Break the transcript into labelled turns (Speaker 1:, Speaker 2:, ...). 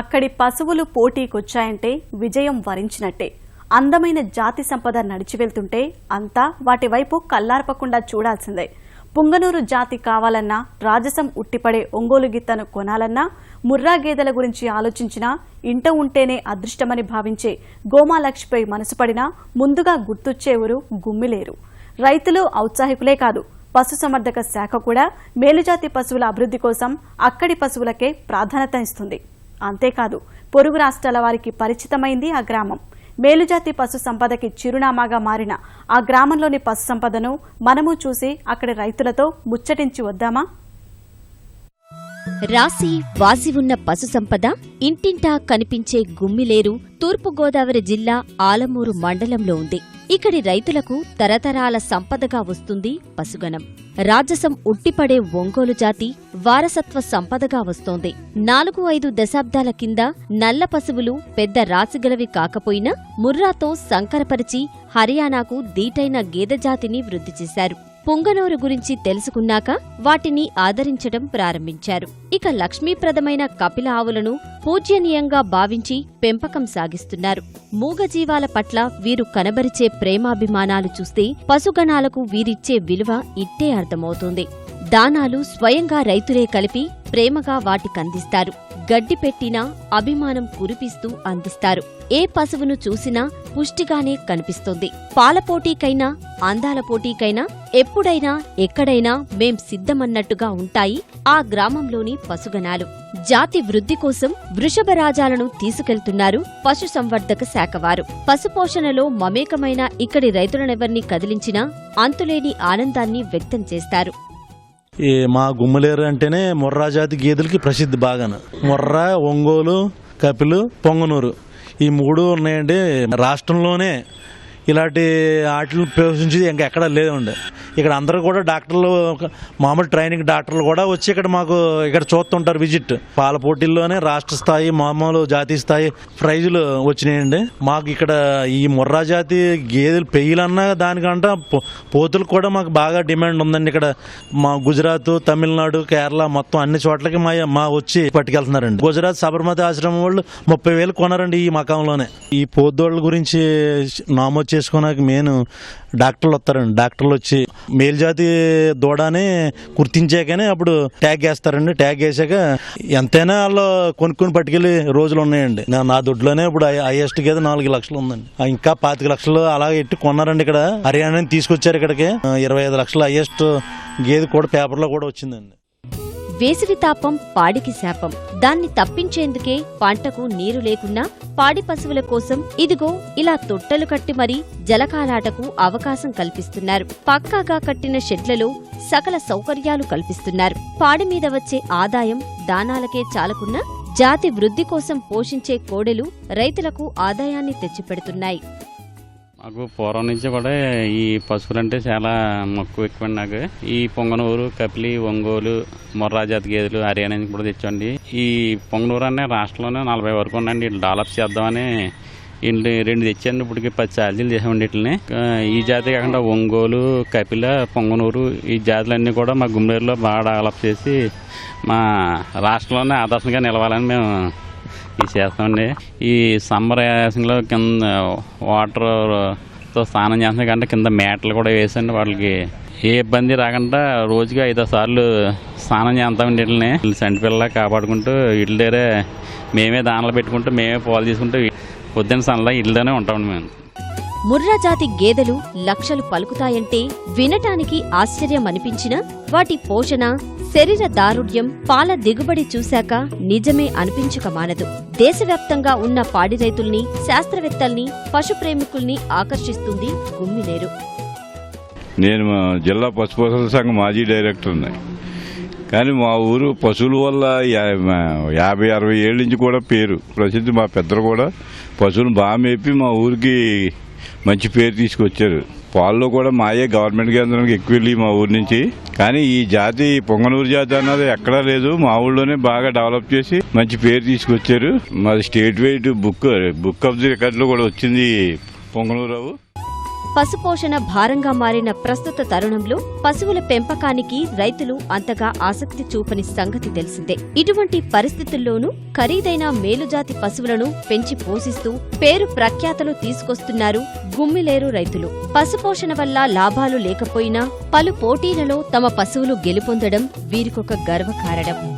Speaker 1: అక్కడి పశువులు పోటీకొచ్చాయంటే విజయం వరించినట్టే. అందమైన జాతి సంపద నడిచి వెళ్తుంటే అంతా వాటి వైపు కల్లార్పకుండా చూడాల్సిందే. పుంగనూరు జాతి కావాలన్నా రాజసం ఉట్టిపడే ఒంగోలు గిత్తను కొనాలన్నా ముర్రా గేదెల గురించి ఆలోచించినా ఇంట ఉంటేనే అదృష్టమని భావించే గోమాలక్ష్మిపై మనసుపడినా ముందుగా గుర్తొచ్చేవరు గుమ్మిలేరు. రైతులు ఔత్సాహికులే కాదు పశుసంవర్ధక శాఖ కూడా మేలుజాతి పశువుల అభివృద్ధి కోసం అక్కడి పశువులకే ప్రాధాన్యత ఇస్తుంది. అంతేకాదు పొరుగు రాష్ట్రాల వారికి పరిచితమైంది ఆ గ్రామం. మేలుజాతి పశు సంపదకి చిరునామాగా మారిన ఆ గ్రామంలోని పశు సంపదను మనము చూసి అక్కడి రైతులతో ముచ్చటించి వద్దామా?
Speaker 2: రాసి వాసి ఉన్న పశు సంపద ఇంటింటా కనిపించే గుమ్మిలేరు తూర్పుగోదావరి జిల్లా ఆలమూరు మండలంలో ఉంది. ఇక్కడి రైతులకు తరతరాల సంపదగా వస్తుంది పశుగణం. రాజసం ఉట్టిపడే ఒంగోలు జాతి వారసత్వ సంపదగా వస్తోంది. నాలుగు ఐదు దశాబ్దాల కింద నల్ల పశువులు పెద్ద రాసిగలవి కాకపోయినా ముర్రాతో సంకరపరిచి హర్యానాకు దీటైన గేదె జాతిని వృద్ధి చేశారు. పుంగనూరు గురించి తెలుసుకున్నాక వాటిని ఆదరించడం ప్రారంభించారు. ఇక లక్ష్మీప్రదమైన కపిల ఆవులను పూజ్యనీయంగా భావించి పెంపకం సాగిస్తున్నారు. మూగజీవాల పట్ల వీరు కనబరిచే ప్రేమాభిమానాలు చూస్తే పశుగణాలకు వీరిచ్చే విలువ ఇట్టే అర్థమవుతుంది. దానాలు స్వయంగా రైతులే కలిపి ప్రేమగా వాటికందిస్తారు. గడ్డి పెట్టినా అభిమానం కురిపిస్తూ అందిస్తారు. ఏ పశువును చూసినా పుష్టిగానే కనిపిస్తుంది. పాల పోటీకైనా అందాల పోటీకైనా ఎప్పుడైనా ఎక్కడైనా మేం సిద్ధమన్నట్టుగా ఉంటాయి ఆ గ్రామంలోని పశుగణాలు. జాతి వృద్ధి కోసం వృషభరాజాలను తీసుకెళ్తున్నారు పశు సంవర్ధక శాఖవారు పశుపోషణలో మమేకమైన ఇక్కడి రైతులనెవర్ని కదిలించినా అంతులేని ఆనందాన్ని వ్యక్తం చేస్తారు.
Speaker 3: ఈ మా గుమ్మలేరు అంటేనే మొర్రా జాతి గేదెలకి ప్రసిద్ధి బాగాను. మొర్రా ఒంగోలు కపిలు పొంగనూరు. ఈ మూడు ఉన్నాయండి రాష్ట్రంలోనే. ఇలాంటి ఆటలు పోషించి ఇంకా ఎక్కడ లేదండి. ఇక్కడ అందరూ కూడా డాక్టర్లు మామూలు ట్రైనింగ్ డాక్టర్లు కూడా వచ్చి ఇక్కడ మాకు ఇక్కడ చూస్తుంటారు విజిట్. పాల పోటీల్లోనే రాష్ట్ర స్థాయి మామూలు జాతీయ స్థాయి ప్రైజులు వచ్చినాయండి. మాకు ఇక్కడ ఈ ముర్రా జాతి గేదెలు పెయ్యలన్నా దానికంట పో- కూడా మాకు బాగా డిమాండ్ ఉందండి ఇక్కడ. మా గుజరాత్ తమిళనాడు కేరళ మొత్తం అన్ని చోట్లకి మా మా వచ్చి పట్టుకెళ్తున్నారండి. గుజరాత్ సబర్మతి ఆశ్రమం వాళ్ళు ముప్పై వేలు కొనారండి ఈ మకంలోనే. ఈ పోద్దోళ్ళ గురించి నామోదు చేసుకోవడానికి మెయిన్ డాక్టర్లు వస్తారండి. డాక్టర్లు వచ్చి మేల్జాతి దూడని గుర్తించాకనే అప్పుడు ట్యాగ్ వేస్తారండి. ట్యాగ్ వేసాక ఎంతైనా వాళ్ళు కొనుక్కొని పట్టుకెళ్ళి రోజులు ఉన్నాయండి. నా- దొడ్లోనే ఇప్పుడు హైయెస్ట్ గేదె నాలుగు లక్షలు ఉందండి. ఇంకా పాతిక లక్షలు అలా ఎట్టి కొన్నారండి ఇక్కడ. హర్యానా తీసుకొచ్చారు ఇక్కడికి. ఇరవై ఐదు లక్షలు హైయెస్ట్ గేదె కూడా పేపర్లో కూడా వచ్చిందండి.
Speaker 2: వేసవి తాపం పాడికి శాపం. దాన్ని తప్పించేందుకే పంటకు నీరు లేకున్నా పాడి పశువుల కోసం ఇదిగో ఇలా తొట్టెలు కట్టి మరీ జలకాలాటకు అవకాశం కల్పిస్తున్నారు. పక్కాగా కట్టిన షెడ్లలో సకల సౌకర్యాలు కల్పిస్తున్నారు. పాడి మీద వచ్చే ఆదాయం దానాలకే చాలకున్నా జాతి వృద్ధి కోసం పోషించే కోడెలు రైతులకు ఆదాయాన్ని తెచ్చిపెడుతున్నాయి.
Speaker 4: మాకు పూర్వం నుంచి కూడా ఈ పశువులంటే చాలా మక్కువ ఎక్కువ నాకు. ఈ పొంగనూరు కపిలి ఒంగోలు మొర్రాజాతి గేదెలు హర్యానా నుంచి కూడా తెచ్చండి ఈ పొంగనూరు అనే రాష్ట్రంలోనే నలభై వరకు ఉండండి డెవలప్ చేద్దామని ఇంటి రెండు తెచ్చాను ఇప్పటికి పది ఛార్జీలు చేసామండి వీటిని ఈ జాతి కాకుండా ఒంగోలు కపిల పొంగనూరు ఈ జాతులన్నీ కూడా మా గుమ్మేరులో బాగా డెవలప్ చేసి మా రాష్ట్రంలోనే ఆదర్శంగా నిలవాలని మేము ఇది చేస్తామండి. ఈ సమ్మర్ యాసంలో కింద వాటర్తో స్నానం చేస్తాం కంటే కింద మేటలు కూడా వేసండి వాళ్ళకి ఏ ఇబ్బంది రాకుండా రోజుకి ఐదో సార్లు స్నానం చేస్తామండి వీటిని సంటి పిల్లలా కాపాడుకుంటూ ఇళ్ళ దగ్గరే మేమే దానాలు పెట్టుకుంటూ మేమే పాలు తీసుకుంటూ పొద్దున్న సన్లో ఇళ్ళలోనే ఉంటామండి మేము.
Speaker 2: ముర్రాజాతి గేదెలు లక్షలు పలుకుతాయంటే వినటానికి ఆశ్చర్యం అనిపించినా వాటి పోషణ శరీర దారుఢ్యం పాల దిగుబడి చూశాక నిజమే అనిపించక మానదు. దేశవ్యాప్తంగా ఉన్న పాడి రైతుల్ని శాస్త్రవేత్తల్ని పశుప్రేమికుల్ని ఆకర్షిస్తుంది గుమ్మినేరు.
Speaker 5: నేను మా జిల్లా పశుపోషణ సంఘం మాజీ డైరెక్టర్ని. కానీ మా ఊరు పశువుల వల్ల యా- యాభై అరవై ఏళ్ళ నుంచి కూడా పేరు. ప్రసిద్ధి మా పెద్దలు కూడా పశువులు బాగా మేపి మా ఊరికి మంచి పేరు తీసుకొచ్చారు. పాల్లో కూడా మాయే గవర్నమెంట్ కేంద్రానికి ఎక్కువ వెళ్ళి మా ఊరి నుంచి. కానీ ఈ జాతి పొంగనూరు జాతి అన్నది ఎక్కడా లేదు. మా ఊళ్ళోనే బాగా డెవలప్ చేసి మంచి పేరు తీసుకొచ్చారు. మాది state wide book book of the రికార్డులో కూడా వచ్చింది పొంగనూరావు
Speaker 2: పశుపోషణ భారంగా మారిన ప్రస్తుత తరుణంలో పశువుల పెంపకానికి రైతులు అంతగా ఆసక్తి చూపని సంగతి తెలిసిందే. ఇటువంటి పరిస్థితుల్లోనూ ఖరీదైన మేలుజాతి పశువులను పెంచి పోషిస్తూ పేరు ప్రఖ్యాతలు తీసుకొస్తున్నారు గుమ్మిలేరు రైతులు. పశుపోషణ వల్ల లాభాలు లేకపోయినా పలు పోటీలలో తమ పశువులు గెలుపొందడం వీరికొక గర్వకారణం.